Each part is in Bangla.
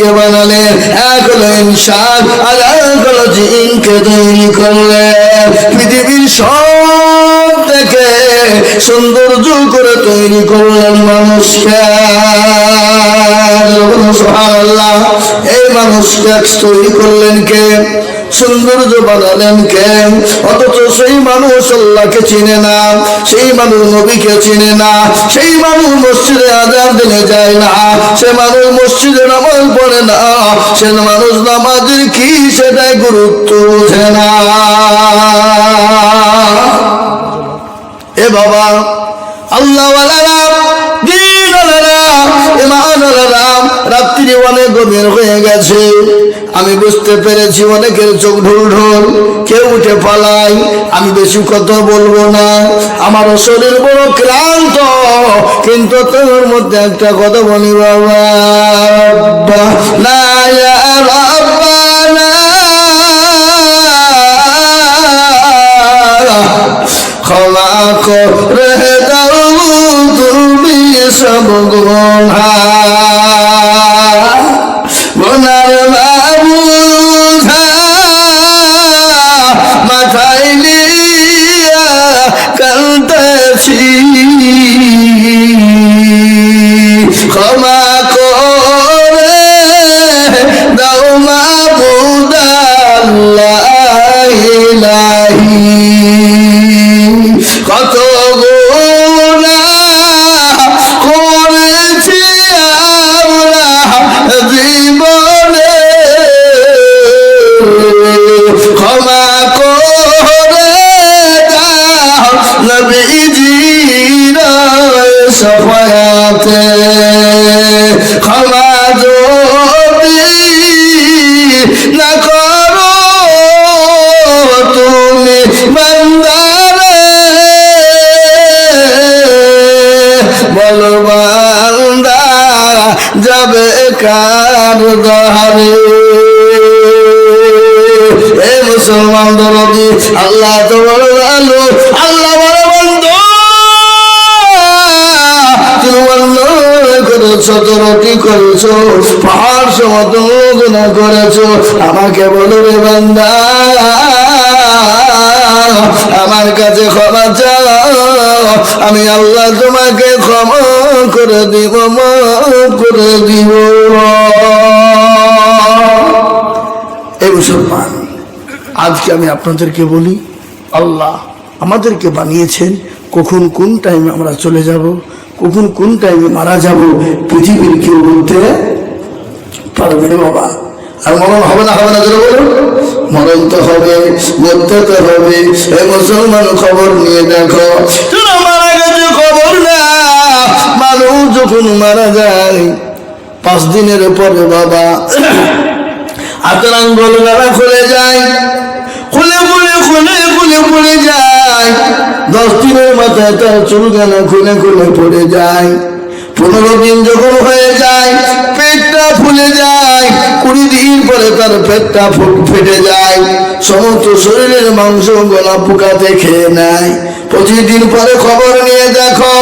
নবীকে বানালেন। এক হলো ইনসান, আর এক হলো জিনকে তৈরি করলেন। পৃথিবীর সব থেকে সৌন্দর্য করে তৈরি করলেন মানুষকে। এই মানুষকে তৈরি করলেন কে? সৌন্দর্য বানালেন কে অথচ সেই মানুষ আল্লাহকে চিনে না, সেই মানুষ নবীকে চিনে না, সেই মানুষ মসজিদে আজান দিলে যায় না, সে মানুষ মসজিদে নামাজ পড়ে না, সে মানুষ নামাজের কি সেটাই গুরুত্ব বোঝে না। এ বাবা আল্লাহ রাত্রি অনেক গভীর হয়ে গেছে। আমি বুঝতে পেরেছি অনেকের চোখ ঢোল ঢোল, কেউ উঠে পালাই, আমি বেশি কথা বলব না। আমার শরীর বড় ক্লান্ত, কিন্তু তোর মধ্যে একটা কথা বলি, বাবা। না, ইয়া রাব্বানা ক্ষমা করে। সব গোনা কার দহারে এ মুসলমান দরদি, আল্লাহ তো বড় আল্লাহ বড় বন্ধু। করেছ তোরটি করেছ গুণা করেছ। আমাকে বলো রে বান্দা আমার কাছে ক্ষমা চাও। আমি আল্লাহ তোমাকে ক্ষমা করে দিব করে দিব। এই মুসলমান, আজকে আমি আপনাদেরকে বলি, আল্লাহ আমাদেরকে বানিয়েছেন কখন কোন টাইমে আমরা চলে যাব, কখন কোন টাইমে মারা যাব, পৃথিবীর কেউ বলতে পারবে বাবা। আর মরণ হবে না হবে না যেটা বলুন। মরণ তো হবে, মরতে তো হবে। এই মুসলমান খবর নিয়ে দেখো। মারা গেছে, খবর না। মানুষ যখন মারা যায়, পাঁচ দিনের পরে বাবা হাতের আঙ্গুল গালা খুলে যায়। খুলে খুলে খুলে খুলে পড়ে যায়। দশ দিনের মাথায় তার চুল গানা খুলে খুলে পড়ে যায়। পনেরো দিন যখন হয়ে যায়, পেটটা ফুলে যায়। কুড়ি দিন পরে তার পেটটা ফেটে যায়। সমস্ত শরীরের মাংস গলা পোকাতে খেয়ে নেয়। প্রতিদিন পরে খবর নিয়ে দেখো,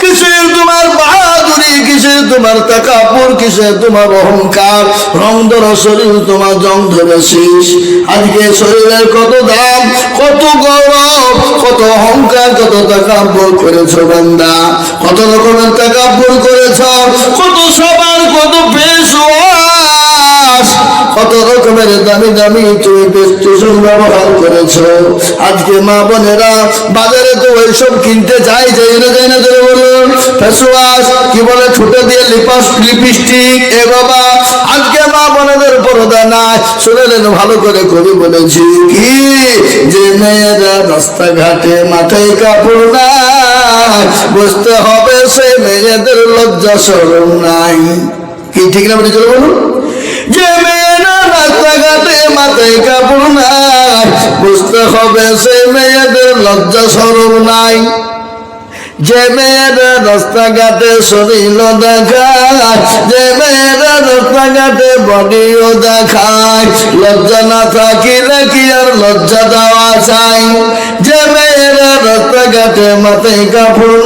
কিসের তোমার বাহাদুরি, কিসের তোমার তাকাপুর, কিসের তোমার অহংকার? রং ধরা শরীর তোমার জং ধরেছিস আজকে শরীরের কত দাম, কত গৌরব, কত অহংকার, কত তাকাপুর করেছ বান্দা? কত রকমের তাকাপুর করেছ, কত সবার, কত পেশ কত রকমের দামি দামি তুমি স্টেশন ব্যবহার করেছ আজকে মা বোনেরা বাজারে তো ওইসব কিনতে না ধরে ফেসওয়াশ কি বলে দিয়ে লিপাস লিপস্টিক এ বাবা আজকে মা বোনেদের পরদা নাই ভালো করে কবি বলেছি। কি? যে মেয়েরা রাস্তাঘাটে মাথায় কাপড় নাই বুঝতে হবে সে মেয়েদের লজ্জা সরম নাই। কি ঠিক না বলে চলো বলুন যে বুঝতে হবে সে মেয়েদের লজ্জা সরম নাই। যে মেয়েরা রাস্তাঘাটে শরীর দেখায়, যে মেয়েরা রাস্তাঘাটে বডিও দেখায়। লজ্জা না থাকিলে কি আর লজ্জা দেওয়া চাই যে মেয়েরা রাস্তাঘাটে মাথায় কাপড়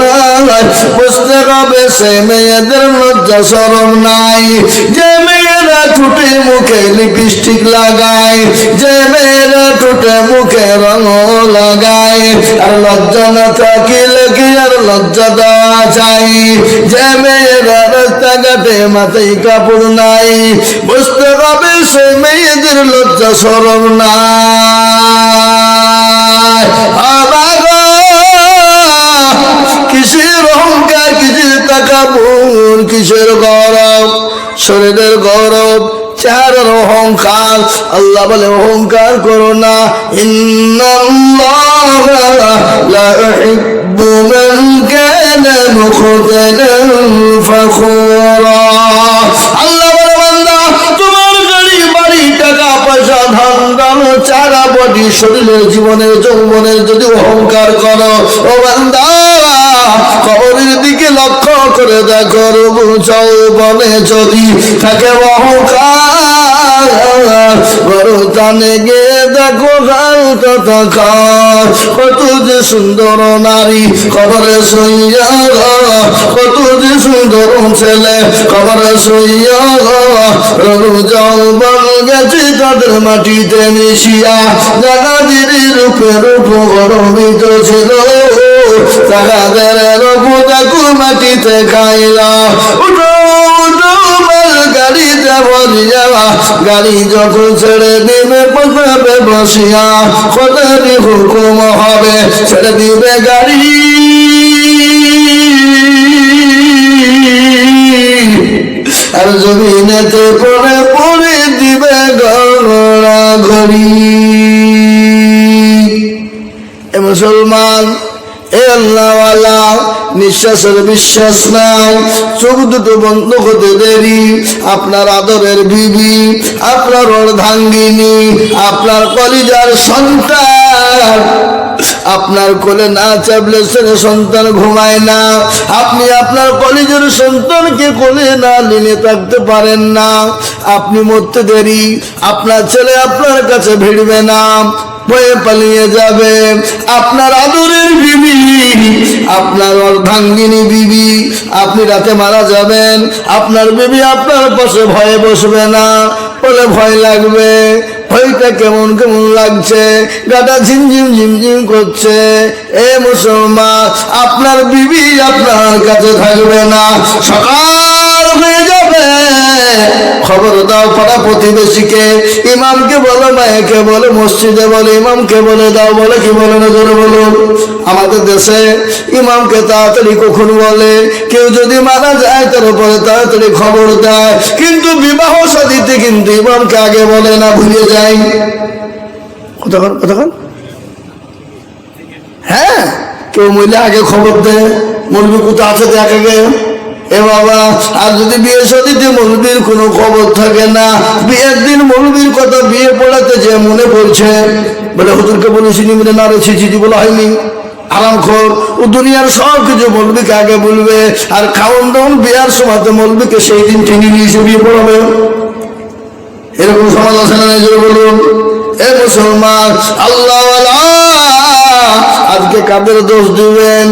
নাই, বুঝতে হবে সে মেয়েদের লজ্জা সরম নাই। যে মেয়েরা ঠুটে মুখে লিপস্টিক লাগায় যে মেয়েরা ঠুটে মুখে রঙ লাগায় আর লজ্জা না থাকিলে কি আর লজ্জা দেওয়া চাই যে মেয়েরা রাস্তাঘাটে মাথায় কাপড় নাই, বুঝতে হবে সে মেয়েদের লজ্জা নাই। আমাগো কিসের অহংকার, কিসের তাকাবুর কিসের গৌরব? শরীরের গৌরব, চেহারার অহংকার। আল্লাহ বলে, অহংকার করো না। আল্লাহ বলে গাড়ি, বাড়ি, টাকা, পয়সা চারা বডি শরীরের, জীবনের, যৌবনের যদি অহংকার করো, ও বান্দা কবরের দিকে লক্ষ্য করে দেখো চৌবনে যদি থাকে অহংকার বড় দেখো গাল কত যে সুন্দর নারী কবরে সইয়া কত যে সুন্দর ছেলে কবরে সইয়া রবু চৌবন গেছে তাদের মাটিতে মিশিয়া জাগাদের রূপে রূপ গরমিত ছিল। খাইলা। উঠো গাড়ি ছেড়ে দিবে বসিয়া হুকুম হবে। ছেড়ে দিবে গাড়ি। আর জমিনেতে পড়ে পড়ে দিবে গড়া ঘড়ি। এ মুসলমান এ নিঃশ্বাসের বিশ্বাস নাই চোখ দুটো বন্ধ হতে দেরি। আপনার আদরের বিবি, আপনার অর্ধাঙ্গিনী, আপনার কলিজার সন্তান। আপনার কোলে না চাপলে ছেলে সন্তান ঘুমায় না। আপনি আপনার কলেজের সন্তানকে কোলে না নিয়ে থাকতে পারেন না। আপনি মরতে দেরি। আপনার ছেলে আপনার কাছে ভিড়বে না। বয়ে পালিয়ে যাবে। আপনার আদরের বিবি, আপনার বিবি, আপনি রাতে মারা যাবেন। আপনার বিবি আপনার পাশে ভয়ে বসবে না, বলে ভয় লাগবে। ভয়টা কেমন কেমন লাগছে? গাটা ঝিমঝিম ঝিমঝিম করছে। এ মুসলমান, আপনার বিবি আপনার কাছে থাকবে না। সকাল হয়ে যাবে। খবর দাও পাড়া প্রতিবেশীকে। ইমামকে বলো, মায়েকে বলে, মসজিদে বলে, ইমামকে বলে দাও, বলে কি বলে না জোরে বলো। আমাদের দেশে ইমামকে তাড়াতাড়ি কখন বলে। কেউ যদি মারা যায়, তার উপরে তাড়াতাড়ি খবর দেয়। কিন্তু বিবাহ সাদিতে কিন্তু ইমামকে আগে বলে না, ভুলে যায়। কতক্ষণ কতক্ষণ? হ্যাঁ কেউ মহিলা আগে খবর দেয়। মুরগি কোথা আছে দেখ আগে। এ বাবা, আর যদি বিয়ে সদিতে মৌলবীর কোনো খবর থাকে না বিয়ের দিন মৌলবীর কথা বিয়ে পড়াতে যে মনে পড়ছে? বলে হুজুরকে বলেছিনি বলে না রেছি চিঠি বলা হয়নি। আরাম খোর ও দুনিয়ার সব কিছু মৌলবীকে আগে বলবে, আর খাওয়ান দাওয়ান বিয়ার সময় তো মৌলবীকে সেই দিন টেনে নিয়ে এসে বিয়ে পড়াবে। এরকম সমাজ আছে না বলুন। এ মুসলমান আল্লাহ, আজকে কাদের দোষ দিবেন?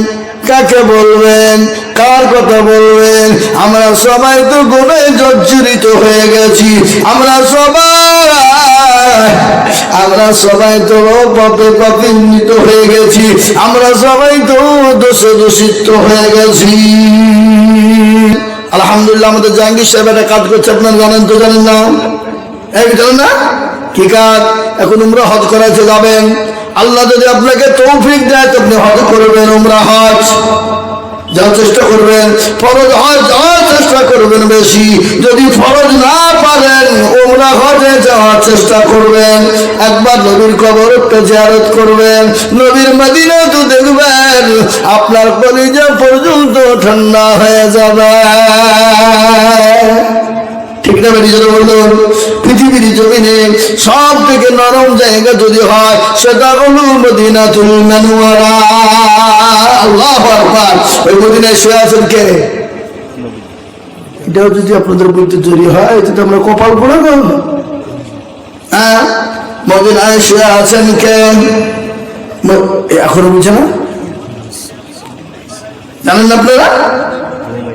কাকে বলবেন? কার কথা বলবেন? আমরা সবাই তো গুণে জর্জরিত হয়ে গেছি। আমরা সবাই আমরা সবাই তো পথে পথিন্বিত হয়ে গেছি। আমরা সবাই তো দোষে দূষিত হয়ে গেছি। আলহামদুলিল্লাহ, আমাদের জাহাঙ্গীর সাহেব একটা কাজ করছে, আপনারা জানেন তো, জানেন না? এই জানেন না? কি কাজ? এখন উমরা হজ করাতে যাবেন। আল্লাহ যদি আপনাকে তৌফিক দেয়, তো আপনি হজ করবেন, উমরা হজ। যাওয়ার চেষ্টা করবেন, ফরজ হয় যা চেষ্টা করবেন বেশি। যদি ফরজ না পারেন ওমরা হজে যাওয়ার চেষ্টা করবেন। একবার নবীর কবরটা জিয়ারত করবেন। নবীর মদিনা তো দেখবেন, আপনার কলিজা পর্যন্ত ঠান্ডা হয়ে যাবে। ঠিক না বেরিয়ে বলুন পৃথিবীর জমিনে সব থেকে নরম জায়গা যদি হয়, সেটা হলো মদিনাতুল মানুয়ারা আল্লাহ আকবার। ওই মদিনায় শুয়ে আছেন কে? এটাও যদি আপনাদের বলতে তৈরি হয় এটা আমরা কপাল পড়ে গেল হ্যাঁ? মদিনায় শুয়ে আছেন কে? এখনও বুঝে না? জানেন আপনারা?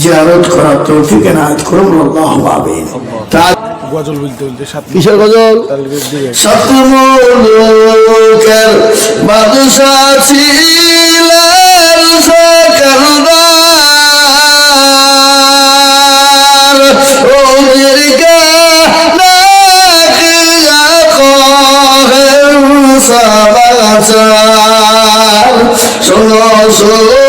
জিয়ারত করার তৌফিক এনায়েত করুন আল্লাহু আমিন। তার গজল বলতে সাত কিসের গজল? সতমুলুকের ছিলেন শোনো শোনো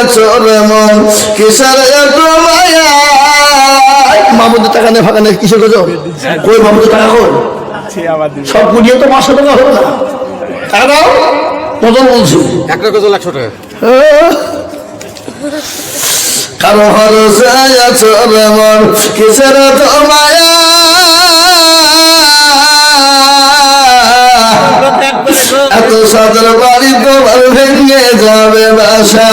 আছো রে মন কিসের এত মায়া? মামুদের টাকা নেই ফাঁকা নেই কিসের গজ কই মামুদের টাকা কই? সব কুড়িয়ে তো পাঁচশো টাকা হলো না। টাকা দাও কত বলছি। একটা গজল একশো টাকা। কারও আছো রে মন কিসের মায়া? এত সাদর বাড়ি তোমার ভেঙে যাবে বাসা।